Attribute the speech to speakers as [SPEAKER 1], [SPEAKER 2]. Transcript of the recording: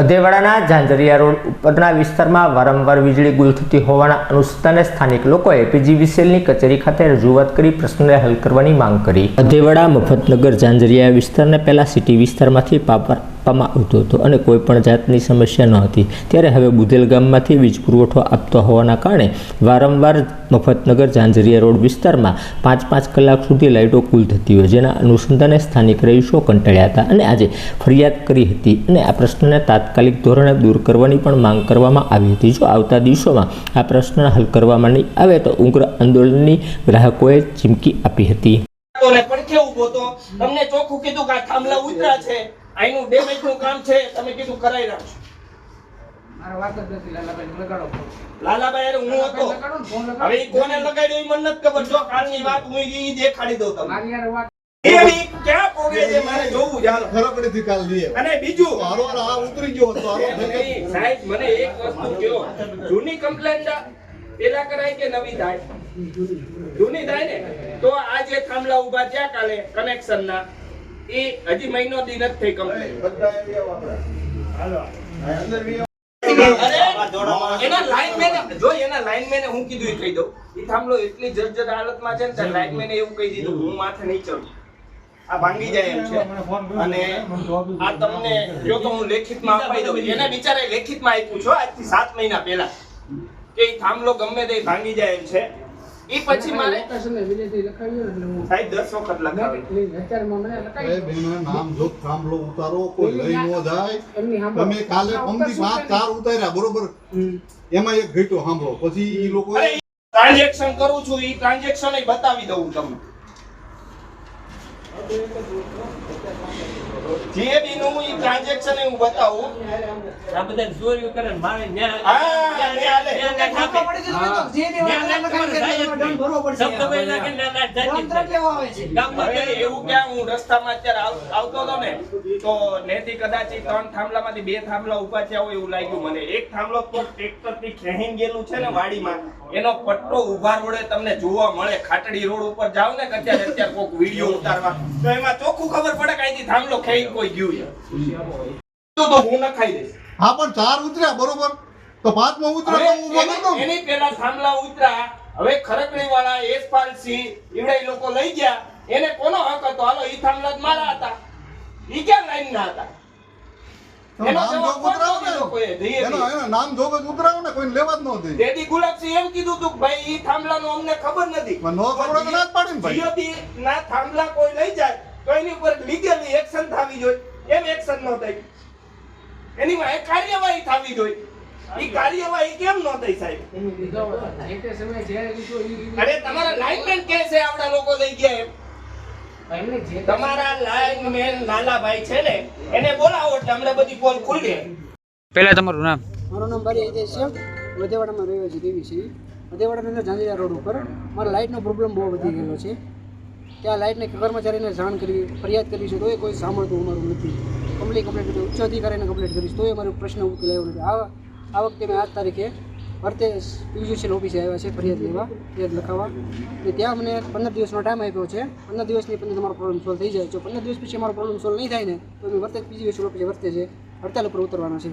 [SPEAKER 1] અધેવાડાના Jhanjhariya road ઉપરના વિસ્તારમાં વારંવાર વીજળી ગુલ થતી હોવાના અનુસંધાને સ્થાનિક લોકોએ પીજીવીસીએલની કચેરી ખાતે રજૂઆત કરી પ્રશ્નને હલ કરવાની માંગ કરી. અધેવાડા મફતનગર ઝાંઝરિયા વિસ્તારને પહેલા સિટી વિસ્તારમાંથી પાપર આપવામાં આવતો હતો અને કોઈ પણ જાતની સમસ્યા ન હતી. ત્યારે હવે બુધેલ ગામમાંથી વીજ પુરવઠો આપતો હોવાના કારણે વારંવાર મફતનગર ઝાંઝરિયા રોડ વિસ્તારમાં પાંચ પાંચ કલાક સુધી લાઇટો કુલ થતી હોય, જેના અનુસંધાને સ્થાનિક રહીશો કંટાળ્યા હતા અને આજે ફરિયાદ કરી હતી. અને આ પ્રશ્નને તાત્કાલિક ધોરણે દૂર કરવાની પણ માંગ કરવામાં આવી હતી. જો આવતા દિવસોમાં આ પ્રશ્ન હલ કરવામાં નહીં આવે તો ઉગ્ર આંદોલનની ગ્રાહકોએ ચીમકી આપી હતી.
[SPEAKER 2] તમને ચોખ્ખું કીધું કે આ થાંભલા ઉતરા છે. આનું ડેમેજનું કામ છે તમે કીધું કરાઈ નાખશો
[SPEAKER 3] મારા વાત જ નથી લાલાભાઈ લગાડો
[SPEAKER 2] લાલાભાઈ અરે હું હતો. હવે કોને લગાડ્યો એ મને નથી ખબર. જો કાલની વાત હું ઈ દેખાડી દઉં તમને.
[SPEAKER 3] મારી યાર વાત
[SPEAKER 2] એ ક્યાં પોગે છે? મારે જોવું છે. હાલો.
[SPEAKER 4] ખરકડીથી કાલ લઈએ
[SPEAKER 2] અને બીજું
[SPEAKER 4] હારો આ ઉતરી ગયો હતો હારો થઈ ગયો.
[SPEAKER 2] નહીં, સાહેબ મને એક વસ્તુ જૂની કમ્પ્લેન પેલા કરાય કે નવી થાય? જૂની થાય ને? તો આ જે થાંભલા ઊભા થયા કાલે કનેક્શન ના એ હજી મહિનો દી નથી થઈ અરે એના લાઇનમેન જો એના લાઇનમેને હું કીધું એ કહી દઉં. ઈ થાંભલો એટલી જર્જર હાલતમાં છે ને ત્યારે લાઇનમેને એવું કહી દીધું. હું માથે નહીં ચડું. આ ભાંગી જાય એમ છે. અને આ તમને જો તો હું લેખિતમાં અપાઈ દઉં. એને બિચારે લેખિતમાં આપ્યું છો આજથી સાત મહિના પહેલા. કે એ થાંભલો ગમે તે ભાંગી જાય એમ છે. ઈ પછી મારે
[SPEAKER 3] લોકેશનને વિલેજથી લખાવ્યો એટલે હું
[SPEAKER 2] સાહેબ 10 વખત લખાવ્યો
[SPEAKER 3] પ્લીઝ અત્યારમાં મને
[SPEAKER 4] એ
[SPEAKER 3] લખાવી. દો.
[SPEAKER 4] બેનો નામ જો થાંભલો ઉતારો કોઈ લઈ ન જાય.
[SPEAKER 3] એમની સાંભળો.
[SPEAKER 4] તમે કાલે પમદી વાત ચાર ઉતાર્યા બરોબર? એમાં એક ઘટ્યો સાંભળો. પછી ઈ લોકો
[SPEAKER 2] ટ્રાન્ઝેક્શન કરું છું ઈ ટ્રાન્ઝેક્શન બતાવી દઉં તમને. જીએબી નું ઈ ટ્રાન્ઝેક્શન હું બતાવું
[SPEAKER 5] આ બધા ચોરીઓ કરે મારે ન્યા-
[SPEAKER 2] હા, ન્યા લે.
[SPEAKER 5] ન્યા કાપે. ન્યા લે તમારે જાય જ નહીં. સપ્તભાઈ લાગે ને ના જાય જ નહીં. ગામમાં
[SPEAKER 2] એવું ક્યાં હું રસ્તામાં અત્યારે આવતો હતો ને તો નેથી કદાચ ત્રણ થાંભલામાંથી બે થાંભલા ઊભા થયા હોય એવું લાગ્યું મને એક થાંભલો તો ટ્રેક્ટરથી ખેંચીને ગયેલું છે ને વાડીમાં એનો પટ્ટો ઊભા રોડે તમને જોવા મળે ખાટડી રોડ ઉપર જાવ ને અત્યારે અત્યારે કોઈક વીડિયો ઉતારવા તો એમાં ચોખ્ખું ખબર પડે કે અહીંથી થાંભલો ખેંચી કોઈ ગયું છે? તો તો હું નખાઈ દઈશ.
[SPEAKER 4] હા પણ ચાર ઉતર્યા બરોબર. તો પાંચમાં ઉતરે તો હું ઊભો
[SPEAKER 2] એની- એની થાંભલા ઉતરા. હવે ખરકડી વાળા એસપાલસિંહ ઈવડે લોકો લઈ ગયા. એને કોનો હક હતો? હાલો ઈ થાંભલા મારા હતા. ઈ ક્યાં લાઈન ના હતા?
[SPEAKER 4] નામ
[SPEAKER 2] જવાબ
[SPEAKER 4] જોગ ઉતરાવો
[SPEAKER 2] કોણ લોકોએ
[SPEAKER 4] ને
[SPEAKER 2] દઈએ
[SPEAKER 4] એનો એનો જ ઉતરાવો ને કોઈને લેવા જ ન દે.
[SPEAKER 2] ડેડી ગુલાબસિંહ એમ કીધું તું ભાઈ ઈ થાંભલાનું અમને ખબર નથી.
[SPEAKER 4] ના
[SPEAKER 2] થાંભલા કોઈ લઈ જાય તો એની ઉપર લીગલી એક્શન થવી જોઈએ. એમ એક્શન ન થઈ? એની વાય કાર્યવાહી થવી જોઈએ. ઈ કાર્યવાહી કેમ ન થઈ સાહેબ? અરે તમારા લાઇનમેન કે છે આપડા લોકો લઈ ગયા એમ.
[SPEAKER 3] એમને જે
[SPEAKER 2] તમારા લાઇનમેન લાલાભાઈ છે ને એને બોલાવો એટલે અમને બધી પોલ ખુલી
[SPEAKER 6] પહેલા તમારું નામ?
[SPEAKER 7] મારું નામ બારી હિતેશ છે. વધેવાડામાં રહ્યો છે દેવી છે. વધેવાડાની અંદર જાંજીરા રોડ ઉપર મારા લાઇટનો પ્રોબ્લેમ બહુ વધી ગયેલો છે. ત્યાં લાઇટને કર્મચારીને જાણ કરવી, ફરિયાદ કરી છે, તોય કોઈ સાંભળતું અમારું નથી. કમ્પ્લેટ કમ્પ્લેટ કરી ઉચ્ચ અધિકારીને કમ્પ્લેટ કરીશ તોય અમારો પ્રશ્ન ઉકેલાયો નથી. આ આ વખતે મેં આજ તારીખે વર્તે યુજીસીએલ ઓફિસે આવ્યા છે, ફરિયાદ લેવા, ફરિયાદ લખાવવા. અને ત્યાં મને પંદર દિવસનો ટાઈમ આપ્યો છે. પંદર દિવસની પંદર તમારો પ્રોબ્લેમ સોલ્વ થઈ જાય. જો પંદર દિવસ પછી અમારો પ્રોબ્લેમ સોલ્વ નહીં થાય ને, તો અમે વર્તે પીજીવીસીએલ ઓફિસે વર્તે છે, હડતાલ ઉપર ઉતરવાના છે